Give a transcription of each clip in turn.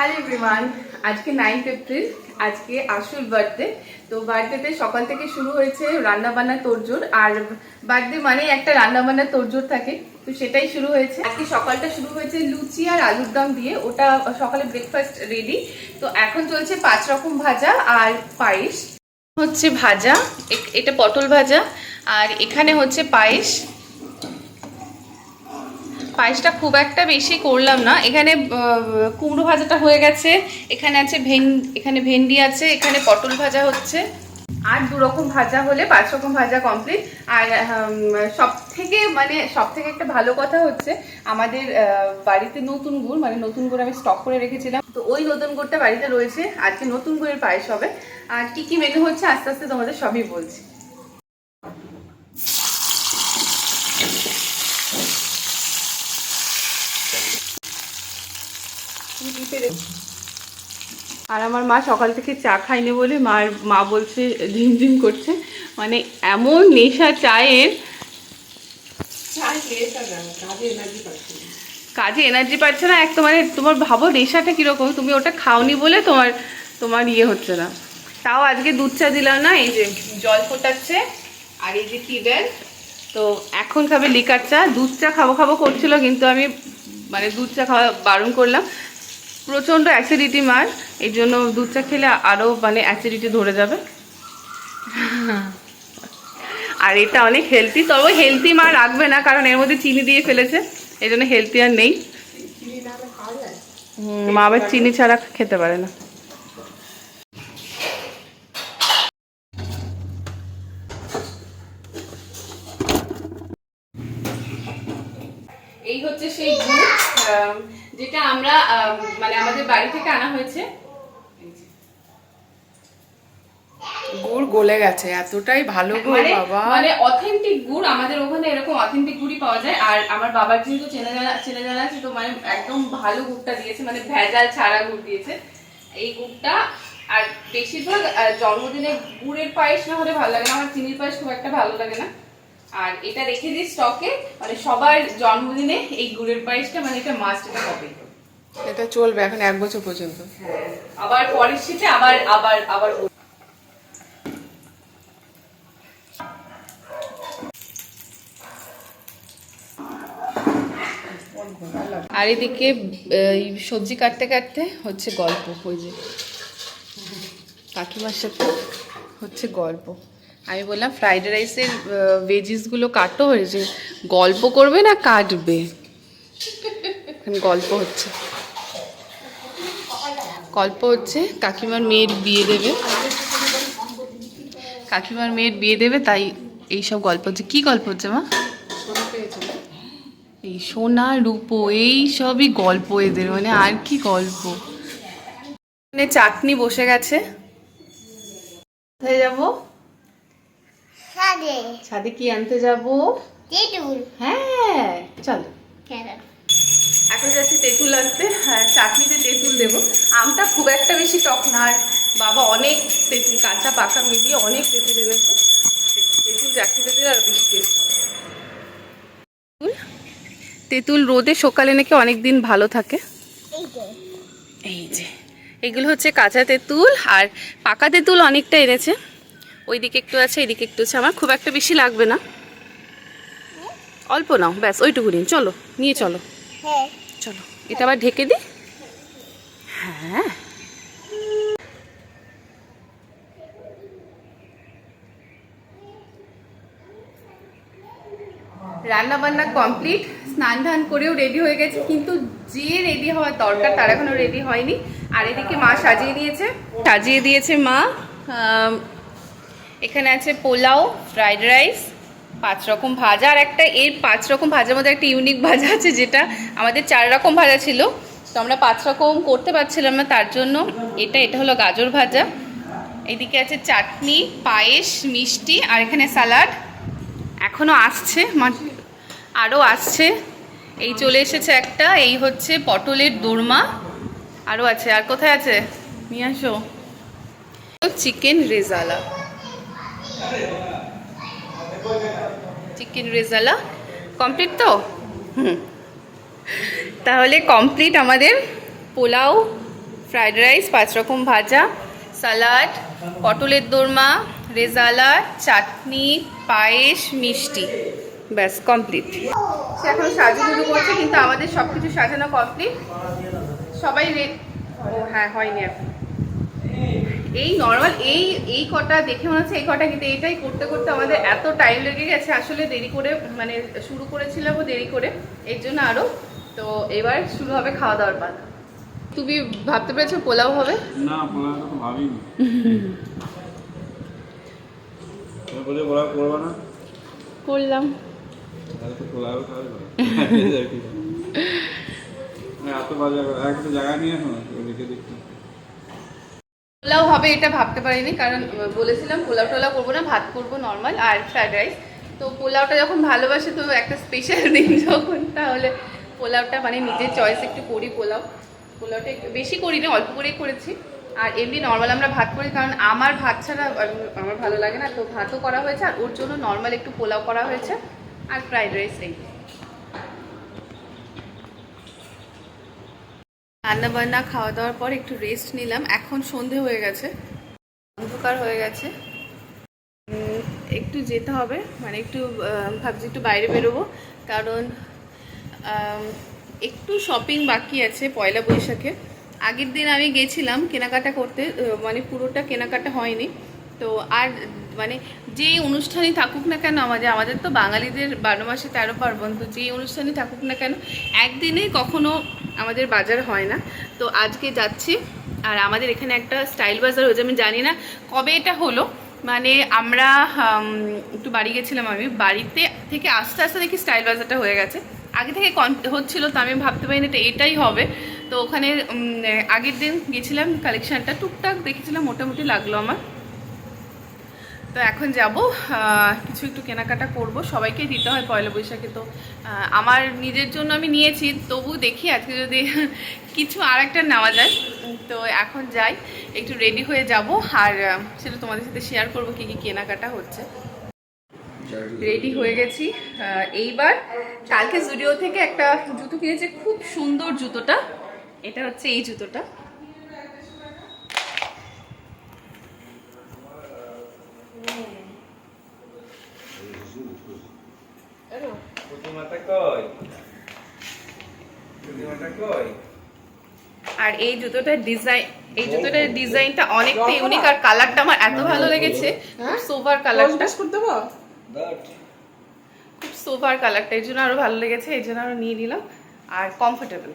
Hello everyone আজকে ninth April আজকে আসল বার্থডে তো বার্থডেতে সকাল থেকে শুরু হয়েছে রান্না বান্না তোড়জোড় আর বার্থডে মানে একটা রান্না বান্না তোড়জোড় থাকে। তো সেটাই শুরু হয়েছে। আজকে সকালটা শুরু হয়েছে লুচি আর আলুর দম দিয়ে। ওটা সকালে ব্রেকফাস্ট রেডি তো এখন চলছে পাঁচ রকম ভাজা আর পায়েস। হচ্ছে ভাজা এটা পটল ভাজা, আর এখানে হচ্ছে পায়েস। পায়েসটা খুব একটা বেশি করলাম না। এখানে কুমড়ো ভাজাটা হয়ে গেছে। এখানে আছে ভেন, এখানে ভেন্ডি আছে, এখানে পটল ভাজা হচ্ছে। আর দু রকম ভাজা হলে পাঁচ রকম ভাজা কমপ্লিট আর সব থেকে মানে সব থেকে একটা ভালো কথা হচ্ছে, আমাদের বাড়িতে নতুন গুড় মানে নতুন গুড় আমি স্টক করে রেখেছিলাম। তো ওই নতুন গুড়টা বাড়িতে রয়েছে। আজকে নতুন গুড়ের পায়েস হবে। আর কি কি মেনু হচ্ছে, আস্তে আস্তে তোমাদের সবই বলছি। আর আমার মা সকাল থেকে চা খায়নি বলে মার মা বলছে ঝিমঝিম করছে। মানে এমন নেশা চায়ের কাজে এনার্জি পাচ্ছে না। এক তো মানে তোমার ভাবো নেশাটা কীরকম তুমি ওটা খাওনি বলে তোমার তোমার ইয়ে হচ্ছে না। তাও আজকে দুধ চা দিলাম না এই যে জল ফোটাচ্ছে আর এই যে টি ব্যাগ তো এখন খাবে লিকার চা। দুধ চা খাব খাব করছিল কিন্তু আমি মানে দুধ চা খাওয়া বারণ করলাম। প্রচণ্ড অ্যাসিডিটি মার এর জন্য দুধটা খেলে আরও মানে অ্যাসিডিটি ধরে যাবে। আর এটা অনেক হেলদি তবে হেলদি মা রাখবে না কারণ এর মধ্যে চিনি দিয়ে ফেলেছে এই জন্য হেলদি আর নেই। মা আবার চিনি ছাড়া খেতে পারে না এই হচ্ছে সেই গুড় আম, যেটা আমরা আম, মানে আমাদের বাড়ি থেকে আনা হয়েছে। গুড় গলে গেছে এতটাই ভালো গুড় মানে বাবা। মানে অথেন্টিক গুড় আমাদের ওখানে এরকম অথেন্টিক গুড়ই পাওয়া যায়। আর আমার বাবার যেহেতু চেনা জানা চেনা জানা আছে তো মানে একদম ভালো গুড়টা দিয়েছে মানে ভেজাল ছাড়া গুড় দিয়েছে। এই গুড়টা আর বেশিরভাগ জন্মদিনে গুড়ের পায়েস না হলে ভালো লাগে না আমার চিনির পায়েস খুব একটা ভালো লাগে না। আর এটা রেখে দিই স্টকে মানে সবার জন্মদিনে এই গুড়ের পায়েসটা মানে এটা মাস্ট এটা হবে। এটা চলবে এখন এক বছর পর্যন্ত। আবার পরের শীতে আবার আবার আবার আর এদিকে সবজি কাটতে কাটতে হচ্ছে গল্প ওই যে কাকিমার সাথে হচ্ছে গল্প। আমি বললাম ফ্রাইড রাইসের ভেজিসগুলো কাটো হয়েছে গল্প করবে না কাটবে? গল্প হচ্ছে। গল্প হচ্ছে কাকিমার মেয়ের বিয়ে দেবে। কাকিমার মেয়ের বিয়ে দেবে তাই এইসব গল্প হচ্ছে। কি গল্প হচ্ছে মা? এই সোনা রূপো এই সবই গল্প এদের মানে আর কি গল্প? মানে চাটনি বসে গেছে। কোথায় যাব? সাদে ছাদে কি আনতে যাব? হ্যাঁ চলো। কেন এখন যাচ্ছি তেঁতুল আনতে চাটনিতে তেঁতুল দেবো। আমটা খুব একটা বেশি টক না, আর বাবা অনেক তেঁতুল, কাঁচা পাকা মিলিয়ে অনেক তেঁতুল এনেছে। তেঁতুল চাটনিতে দিলে আর বেশি টেস্ট তেঁতুল রোদে সকালে নাকি অনেক দিন ভালো থাকে। এই যে, এগুলো হচ্ছে কাঁচা তেঁতুল, আর পাকা তেঁতুল অনেকটা এনেছে। ওইদিকে একটু আছে, এদিকে একটু আছে। আমার খুব একটা বেশি লাগবে না। অল্প নাও, ব্যাস, ওইটুকু নিন চলো, নিয়ে চলো। চলো, এটা আবার ঢেকে দিই হ্যাঁ। রান্না বান্না কমপ্লিট, স্নান ধান করেও রেডি হয়ে গেছে, কিন্তু যে রেডি হওয়ার দরকার, তার এখনও রেডি হয়নি। আর এদিকে মা সাজিয়ে দিয়েছে। সাজিয়ে দিয়েছে মা এখানে আছে পোলাও ফ্রাইড রাইস পাঁচ রকম ভাজা আর একটা এর পাঁচ রকম ভাজার মধ্যে একটা ইউনিক ভাজা আছে যেটা আমাদের চার রকম ভাজা ছিল। তো আমরা পাঁচ রকম করতে পারছিলাম না, তার জন্য এটা এটা হলো গাজর ভাজা। এদিকে আছে চাটনি, পায়েস, মিষ্টি আর এখানে স্যালাড এখনও আসছে আরও আসছে। এই চলে এসেছে একটা, এই হচ্ছে পটলের দোরমা। আরও আছে, আর কোথায় আছে? নিয়ে আসো। Chicken rezala. Chicken rezala complete তো? হুম। তাহলে কমপ্লিট আমাদের পোলাও ফ্রাইড রাইস পাঁচ রকম ভাজা সালাড পটলের দোরমা রেজালা চাটনি, পায়েস, মিষ্টি। ব্যাস কমপ্লিট সে এখন সাজুগুজু করছে, কিন্তু আমাদের সব কিছু সাজানো কমপ্লিট সবাই রে- ও হ্যাঁ হয়নি এখন। এই নর্মাল এই এই কটা দেখে মনে হচ্ছে এই কটা কিন্তু এটাই করতে করতে আমাদের এত টাইম লেগে গেছে। আসলে দেরি করে মানে শুরু করেছিলাম দেরি করে। এর জন্য আরও। তো এবার শুরু হবে খাওয়া দাওয়ার পালা। তুমি ভাবতে পেরেছ পোলাও হবে? না পোলাও তো ভাবিনি। বলে পোলাও করবে না? করলাম। পোলাও খাবে। না এত বাজে একটা জায়গা নিয়ে পোলাও হবে এটা ভাবতে পারিনি, কারণ বলেছিলাম পোলাও টোলাও করব না, ভাত করব নর্মাল আর ফ্রাইড রাইস তো পোলাওটা যখন ভালোবাসে তো একটা স্পেশাল দিন যখন, তাহলে পোলাওটা মানে নিজের চয়েস একটু করি পোলাও। পোলাওটা একটু বেশি করি না, অল্প করেই করেছি। আর এমনি নর্মাল আমরা ভাত করি, কারণ আমার ভাত ছাড়া আমার ভালো লাগে না, তো ভাতও করা হয়েছে, আর ওর জন্য নর্মাল একটু পোলাও করা হয়েছে, আর ফ্রাইড রাইস এই। রান্না বান্না খাওয়া দাওয়ার পর একটু রেস্ট নিলাম। এখন সন্ধে হয়ে গেছে। অন্ধকার হয়ে গেছে। একটু যেতে হবে। মানে একটু ভাবছি একটু বাইরে বেরোবো। কারণ একটু শপিং বাকি আছে পয়লা বৈশাখে। আগের দিন আমি গেছিলাম কেনাকাটা করতে। মানে পুরোটা কেনাকাটা হয়নি। তো আর মানে যে অনুষ্ঠানই থাকুক না কেন আমাদের আমাদের তো বাঙালিদের বারো মাসে তেরো পার্বণ। তো যে অনুষ্ঠানই থাকুক না কেন, একদিনেই কখনো আমাদের বাজার হয় না। তো আজকে যাচ্ছি। আর আমাদের এখানে একটা স্টাইল বাজার হয়েছে, আমি জানি না কবে এটা হলো। মানে আমরা একটু বাড়ি গেছিলাম আমি। বাড়িতে থেকে আস্তে আস্তে দেখি স্টাইল বাজারটা হয়ে গেছে। আগে থেকে হচ্ছিল তো আমি ভাবতে পারিনি এটা এটাই হবে। তো ওখানে আগের দিন গেছিলাম কালেকশানটা টুকটাক দেখেছিলাম, মোটামুটি লাগল আমার। তো এখন যাব কিছু একটু কেনাকাটা করব। সবাইকে দিতে হয় পয়লা বৈশাখে তো আমার নিজের জন্য আমি নিয়েছি, তবু দেখি আজকে যদি কিছু আর একটা নেওয়া যায়। তো এখন যাই, একটু রেডি হয়ে যাব, আর সেটা তোমাদের সাথে শেয়ার করব কি কি কেনাকাটা হচ্ছে। রেডি হয়ে গেছি এইবার কালকে জুডিও থেকে একটা জুতো কিনেছে, খুব সুন্দর জুতোটা, এটা হচ্ছে এই জুতোটা। আর এই জুতোটার ডিজাইন এই জুতোটার ডিজাইনটা অনেকটা ইউনিক আর কালারটা আমার এত ভালো লেগেছে। খুব সোভার কালারটা করতে দেবো খুব সোভার কালারটা এই জন্য আরও ভালো লেগেছে এই জন্য আরও নিয়ে নিলাম। আর কমফোর্টেবল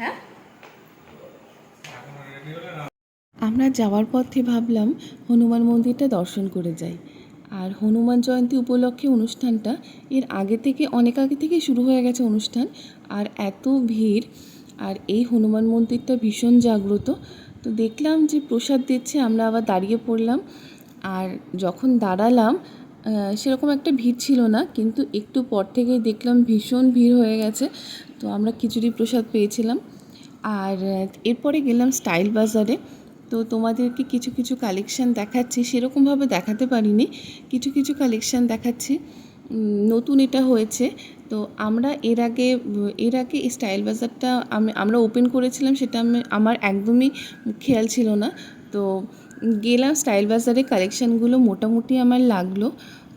হ্যাঁ? আমরা যাওয়ার পথে ভাবলাম হনুমান মন্দিরটা দর্শন করে যাই। আর হনুমান জয়ন্তী উপলক্ষে অনুষ্ঠানটা এর আগে থেকে, অনেক আগে থেকে শুরু হয়ে গেছে অনুষ্ঠান। আর এত ভিড়, আর এই হনুমান মন্দিরটা ভীষণ জাগ্রত। তো দেখলাম যে প্রসাদ দিচ্ছে, আমরা আবার দাঁড়িয়ে পড়লাম। আর যখন দাঁড়ালাম সেরকম একটা ভিড় ছিল না, কিন্তু একটু পর থেকেই দেখলাম ভীষণ ভিড় হয়ে গেছে। তো আমরা খিচুড়ি প্রসাদ পেয়েছিলাম। আর এরপরে গেলাম স্টাইল বাজারে। তো তোমাদেরকে কিছু কিছু কালেকশান দেখাচ্ছি, সেরকমভাবে দেখাতে পারিনি। কিছু কিছু কালেকশান দেখাচ্ছি। নতুন এটা হয়েছে। তো আমরা এর আগে এর আগে এই স্টাইল বাজারটা আমি, আমরা ওপেন করেছিলাম, সেটা আমি, আমার একদমই খেয়াল ছিল না। তো গেলাম স্টাইল বাজারে কালেকশানগুলো মোটামুটি আমার লাগল।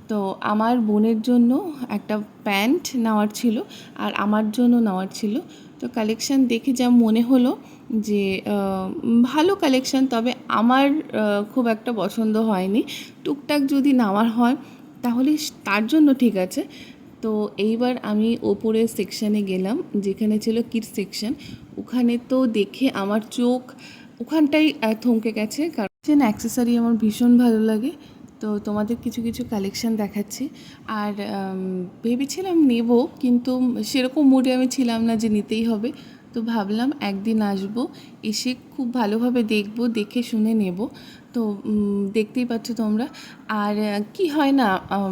তো আমার বোনের জন্য একটা প্যান্ট নেওয়ার ছিল, আর আমার জন্য নেওয়ার ছিল। তো কালেকশান দেখে যা মনে হলো যে ভালো কালেকশান তবে আমার খুব একটা পছন্দ হয়নি। টুকটাক যদি নেওয়ার হয়, তাহলে তার জন্য ঠিক আছে। তো এইবার আমি ওপরের সেকশানে গেলাম, যেখানে ছিল কিডস সেকশন ওখানে তো দেখে আমার চোখ ওখানটাই থমকে গেছে। কারণ অ্যাক্সেসরি আমার ভীষণ ভালো লাগে। তো তোমাদের কিছু কিছু কালেকশন দেখাচ্ছি। আর ভেবেছিলাম নেব, কিন্তু সেরকম মুডে আমি ছিলাম না যে নিতেই হবে। তো ভাবলাম একদিন আসব, এসে খুব ভালোভাবে দেখব, দেখে শুনে নেব। তো দেখতেই পাচ্ছ তোমরা। আর কি হয় না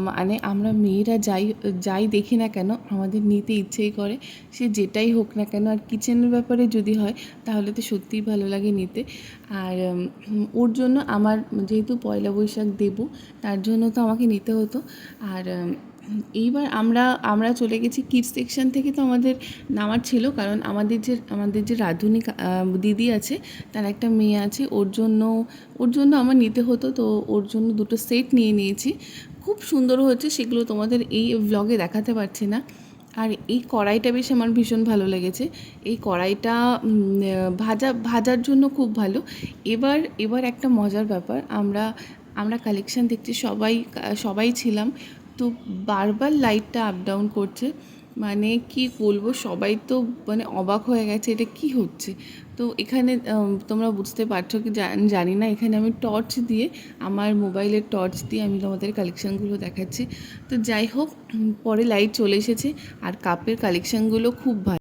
মানে আমরা মেয়েরা যাই যাই দেখি না কেন, আমাদের নিতে ইচ্ছেই করে। সে যেটাই হোক না কেন, আর কিচেনের ব্যাপারে যদি হয়, তাহলে তো সত্যিই ভালো লাগে নিতে। আর ওর জন্য আমার যেহেতু পয়লা বৈশাখ দেবো, তার জন্য তো আমাকে নিতে হতো। আর এইবার আমরা আমরা চলে গেছি কিডস সেকশন থেকে তো আমাদের নামার ছিল, কারণ আমাদের যে আমাদের যে রাঁধুনি দিদি আছে, তার একটা মেয়ে আছে, ওর জন্য ওর জন্য আমার নিতে হতো, তো ওর জন্য দুটো সেট নিয়ে নিয়েছি। খুব সুন্দর হয়েছে, সেগুলো তোমাদের এই ব্লগে দেখাতে পারছি না। আর এই কড়াইটা বেশ আমার ভীষণ ভালো লেগেছে। এই কড়াইটা ভাজা, ভাজার জন্য খুব ভালো। এবার এবার একটা মজার ব্যাপার, আমরা আমরা কালেকশন দেখছি সবাই সবাই ছিলাম। তো বারবার লাইটটা আপ ডাউন করছে। মানে কি বলব, সবাই তো মানে অবাক হয়ে গেছে এটা কি হচ্ছে। তো এখানে তোমরা বুঝতে পারছ কি জানি না, এখানে আমি টর্চ দিয়ে, আমার মোবাইলের টর্চ দিয়ে আমি তোমাদের কালেকশানগুলো দেখাচ্ছি। তো যাই হোক পরে লাইট চলে এসেছে, আর কাপের কালেকশানগুলো খুব ভালো।